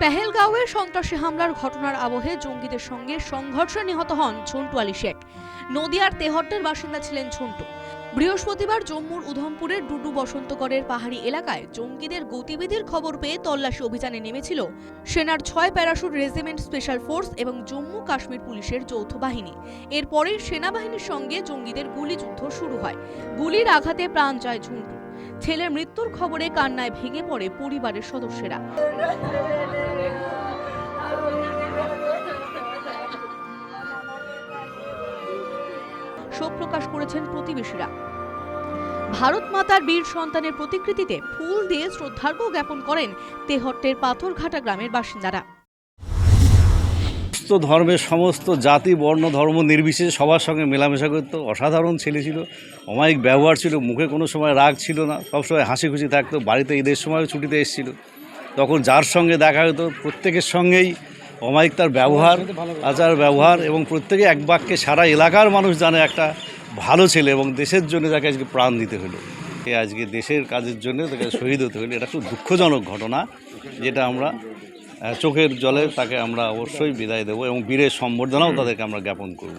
পেহেলগাঁওয়ে সন্ত্রাসী হামলার ঘটনার আবহে জঙ্গিদের সঙ্গে সংঘর্ষে নিহত হন ছুন্টু আলী শেখ। নদিয়ার তেহট্টের বাসিন্দা ছিলেন ছুন্টু বৃহস্পতিবার জম্মুর উধমপুরের ডুডু বসন্তগড়ের পাহাড়ি এলাকায় জঙ্গিদের গতিবিধির খবর পেয়ে তল্লাশি অভিযানে নেমেছিল সেনার ছয় প্যারাশুট রেজিমেন্ট স্পেশাল ফোর্স এবং জম্মু কাশ্মীর পুলিশের যৌথ বাহিনী। এরপরেই সেনাবাহিনীর সঙ্গে জঙ্গিদের গুলিযুদ্ধ শুরু হয়। গুলির আঘাতে প্রাণ যায় ঝুন্টু। ছেলের মৃত্যুর খবরে কান্নায় ভেঙে পড়ে পরিবারের সদস্যরা। শোক প্রকাশ করেছেন প্রতিবেশীরা। ভারত মাতার বীর সন্তানের প্রতিকৃতিতে ফুল দিয়ে শ্রদ্ধার্ঘ্য জ্ঞাপন করেন তেহট্টের পাথরঘাটা গ্রামের বাসিন্দারা। সমস্ত ধর্মের সমস্ত জাতি, বর্ণ, ধর্ম নির্বিশেষে সবার সঙ্গে মেলামেশা করতো অসাধারণ ছেলে ছিল, অমায়িক ব্যবহার ছিল, মুখে কোনো সময় রাগ ছিল না সবসময় হাসি খুশি থাকতো, বাড়িতে ঈদের সময় ছুটিতে এসেছিল। তখন যার সঙ্গে দেখা হতো, প্রত্যেকের সঙ্গেই অমায়িক তার ব্যবহার, আচার ব্যবহার এবং প্রত্যেকে এক বাক্যে সারা এলাকার মানুষ জানে একটা ভালো ছেলে এবং দেশের জন্য তাকে আজকে প্রাণ দিতে হলো। আজকে দেশের কাজের জন্য তাকে শহীদ হতে হলো। এটা খুব দুঃখজনক ঘটনা, যেটা আমরা চোখের জলে তাকে আমরা অবশ্যই বিদায় দেবো এবং বীরের সম্বর্ধনাও তাদেরকে আমরা জ্ঞাপন করব।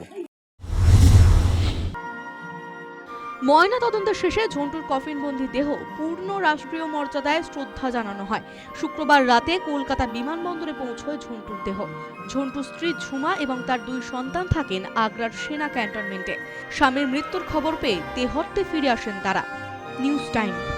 ময়না তদন্ত শেষে ঝন্টুর কফিনবন্দি দেহ পূর্ণ রাষ্ট্রীয় মর্যাদায় শ্রদ্ধা জানানো হয়। শুক্রবার রাতে কলকাতা বিমানবন্দরে পৌঁছয় ঝন্টুর দেহ। ঝন্টুর স্ত্রী ঝুমা এবং তার দুই সন্তান থাকেন আগ্রার সেনা ক্যান্টনমেন্টে। স্বামীর মৃত্যুর খবর পেয়ে তেহট্টে ফিরে আসেন তারা। News time.